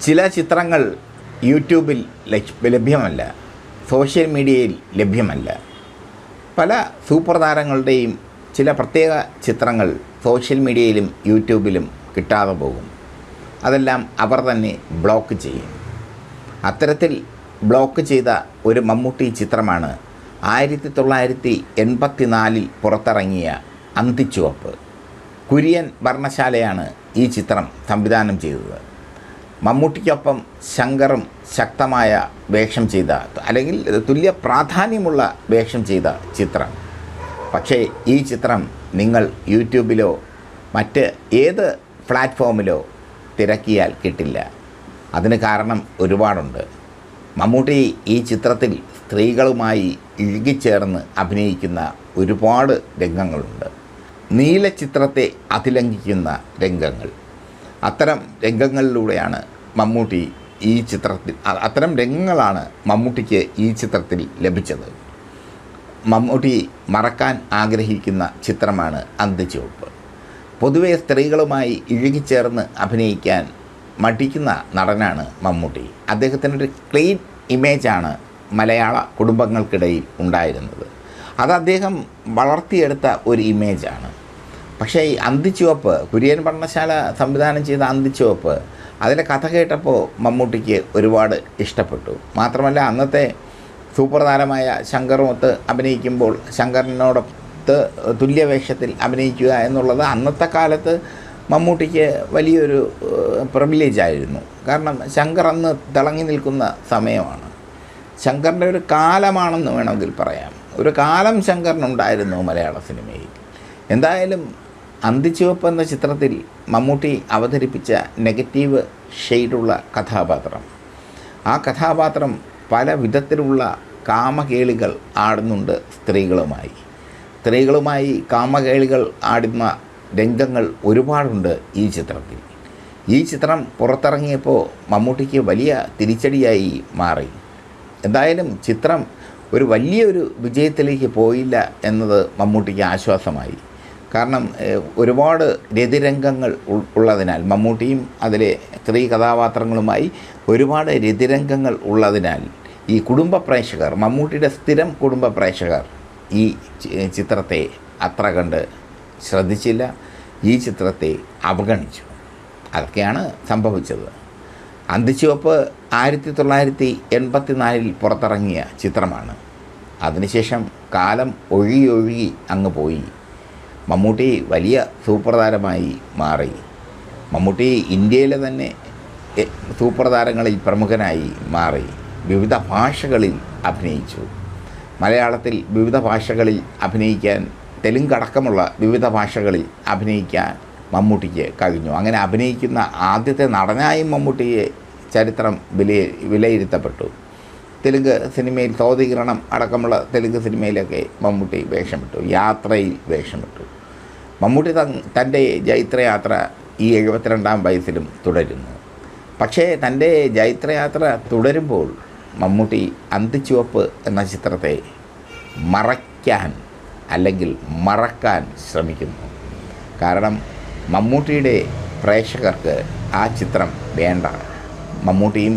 ചില ചിത്രങ്ങൾ യൂട്യൂബിൽ ലഭ്- ലഭ്യമല്ല. സോഷ്യൽ മീഡിയയിൽ ലഭ്യമല്ല. പല സൂപ്പർ താരങ്ങളുടെയും ചില പ്രത്യേക ചിത്രങ്ങൾ സോഷ്യൽ മീഡിയയിലും യൂട്യൂബിലും കിട്ടാതെ പോകും. അതെല്ലാം അവർ തന്നെ ബ്ലോക്ക് ചെയ്യും. അത്തരത്തിൽ ബ്ലോക്ക് ചെയ്ത ഒരു മമ്മൂട്ടി ചിത്രമാണ് ആയിരത്തി തൊള്ളായിരത്തി എൺപത്തി നാലിൽ പുറത്തിറങ്ങിയ അന്തിച്ചുവപ്പ്. കുര്യൻ വർണശാലയാണ് ഈ ചിത്രം സംവിധാനം ചെയ്തത്. മമ്മൂട്ടിക്കൊപ്പം ശങ്കറും ശക്തമായ വേഷം ചെയ്ത അല്ലെങ്കിൽ തുല്യ പ്രാധാന്യമുള്ള വേഷം ചെയ്ത ചിത്രം. പക്ഷേ ഈ ചിത്രം നിങ്ങൾ യൂട്യൂബിലോ മറ്റ് ഏത് പ്ലാറ്റ്ഫോമിലോ തിരക്കിയാൽ കിട്ടില്ല. അതിന് കാരണം ഒരുപാടുണ്ട്. മമ്മൂട്ടി ഈ ചിത്രത്തിൽ സ്ത്രീകളുമായി ഇഴുകിച്ചേർന്ന് അഭിനയിക്കുന്ന ഒരുപാട് രംഗങ്ങളുണ്ട്. നീല ചിത്രത്തെ അതിലംഘിക്കുന്ന രംഗങ്ങൾ. അത്തരം രംഗങ്ങളിലൂടെയാണ് മമ്മൂട്ടി ഈ ചിത്രത്തിൽ അത്തരം രംഗങ്ങളാണ് മമ്മൂട്ടിക്ക് ഈ ചിത്രത്തിൽ ലഭിച്ചത്. മമ്മൂട്ടി മറക്കാൻ ആഗ്രഹിക്കുന്ന ചിത്രമാണ് അന്തിച്ചുവപ്പ് പൊതുവെ സ്ത്രീകളുമായി ഇഴുകിച്ചേർന്ന് അഭിനയിക്കാൻ മടിക്കുന്ന നടനാണ് മമ്മൂട്ടി. അദ്ദേഹത്തിനൊരു ക്ലീൻ ഇമേജാണ് മലയാള കുടുംബങ്ങൾക്കിടയിൽ ഉണ്ടായിരുന്നത്. അത് അദ്ദേഹം വളർത്തിയെടുത്ത ഒരു ഇമേജാണ്. പക്ഷേ ഈ അന്തിച്ചുവപ്പ് കുര്യൻ പഠനശാല സംവിധാനം ചെയ്ത അന്തിച്ചുവപ്പ് അതിന്റെ കഥ കേട്ടപ്പോൾ മമ്മൂട്ടിക്ക് ഒരുപാട് ഇഷ്ടപ്പെട്ടു. മാത്രമല്ല അന്നത്തെ സൂപ്പർ താരമായ ശങ്കറുമൊത്ത് അഭിനയിക്കുമ്പോൾ ശങ്കറിനോടൊത്ത് തുല്യവേഷത്തിൽ അഭിനയിക്കുക എന്നുള്ളത് അന്നത്തെ കാലത്ത് മമ്മൂട്ടിക്ക് വലിയൊരു പ്രിവിലേജ് ആയിരുന്നു. കാരണം ശങ്കർ അന്ന് തിളങ്ങി നിൽക്കുന്ന സമയമാണ്. ശങ്കറിന്റെ ഒരു കാലമാണെന്ന് വേണമെങ്കിൽ പറയാം. ഒരു കാലം ശങ്കറിനുണ്ടായിരുന്നു മലയാള സിനിമയിൽ. എന്തായാലും അന്തിച്ചുവപ്പ് എന്ന ചിത്രത്തിൽ മമ്മൂട്ടി അവതരിപ്പിച്ച നെഗറ്റീവ് ഷെയ്ഡുള്ള കഥാപാത്രം. ആ കഥാപാത്രം പല വിധത്തിലുള്ള കാമകേളികൾ ആടുന്നുണ്ട് സ്ത്രീകളുമായി. സ്ത്രീകളുമായി കാമകേളികൾ ആടുന്ന രംഗങ്ങൾ ഒരുപാടുണ്ട് ഈ ചിത്രത്തിൽ. ഈ ചിത്രം പുറത്തിറങ്ങിയപ്പോൾ മമ്മൂട്ടിക്ക് വലിയ തിരിച്ചടിയായി മാറി. എന്തായാലും ചിത്രം ഒരു വലിയൊരു വിജയത്തിലേക്ക് പോയില്ല എന്നത് മമ്മൂട്ടിക്ക് ആശ്വാസമായി. കാരണം ഒരുപാട് രതിരംഗങ്ങൾ ഉള്ളതിനാൽ മമ്മൂട്ടിയും അതിലെ സ്ത്രീ കഥാപാത്രങ്ങളുമായി ഒരുപാട് രതിരംഗങ്ങൾ ഉള്ളതിനാൽ ഈ കുടുംബ പ്രേക്ഷകർ മമ്മൂട്ടിയുടെ സ്ഥിരം കുടുംബ പ്രേക്ഷകർ ഈ ചിത്രത്തെ അത്ര കണ്ട് ശ്രദ്ധിച്ചില്ല. ഈ ചിത്രത്തെ അവഗണിച്ചു. അതൊക്കെയാണ് സംഭവിച്ചത്. അന്തിച്ചുവപ്പ് ആയിരത്തി തൊള്ളായിരത്തി എൺപത്തി നാലിൽ പുറത്തിറങ്ങിയ ചിത്രമാണ്. അതിനുശേഷം കാലം ഒഴുകി ഒഴുകി അങ്ങ് പോയി. മമ്മൂട്ടി വലിയ സൂപ്പർ താരമായി മാറി. മമ്മൂട്ടി ഇന്ത്യയിലെ തന്നെ സൂപ്പർ താരങ്ങളിൽ പ്രമുഖനായി മാറി. വിവിധ ഭാഷകളിൽ അഭിനയിച്ചു. മലയാളത്തിൽ വിവിധ ഭാഷകളിൽ അഭിനയിക്കാൻ തെലുങ്കടക്കമുള്ള വിവിധ ഭാഷകളിൽ അഭിനയിക്കാൻ മമ്മൂട്ടിക്ക് കഴിഞ്ഞു. അങ്ങനെ അഭിനയിക്കുന്ന ആദ്യത്തെ നടനായും മമ്മൂട്ടിയെ ചരിത്രം വില വിലയിരുത്തപ്പെട്ടു. തെലുങ്ക് സിനിമയിൽ തോതികരണം അടക്കമുള്ള തെലുങ്ക് സിനിമയിലൊക്കെ മമ്മൂട്ടി വേഷമിട്ടു യാത്രയിൽ വേഷമിട്ടു. മമ്മൂട്ടി തൻ- തന്റെ ജൈത്രയാത്ര ഈ എഴുപത്തിരണ്ടാം വയസ്സിലും തുടരുന്നു. പക്ഷേ തന്റെ ജൈത്രയാത്ര തുടരുമ്പോൾ മമ്മൂട്ടി അന്തിച്ചുവപ്പ് എന്ന ചിത്രത്തെ മറയ്ക്കാൻ അല്ലെങ്കിൽ മറക്കാൻ ശ്രമിക്കുന്നു. കാരണം മമ്മൂട്ടിയുടെ പ്രേക്ഷകർക്ക് ആ ചിത്രം വേണ്ട. മമ്മൂട്ടിയും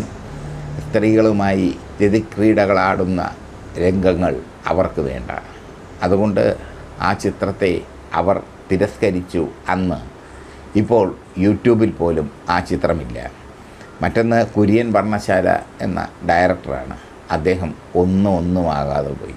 സ്ത്രീകളുമായി രതിക്രീഡകളാടുന്ന രംഗങ്ങൾ അവർക്ക് വേണ്ട. അതുകൊണ്ട് ആ ചിത്രത്തെ അവർ തിരസ്കരിച്ചു അന്ന്. ഇപ്പോൾ യൂട്യൂബിൽ പോലും ആ ചിത്രമില്ല. മറ്റൊന്ന് കുര്യൻ വർണശാല എന്ന ഡയറക്ടറാണ്. അദ്ദേഹം ഒന്നും ഒന്നും ആകാതെ പോയി.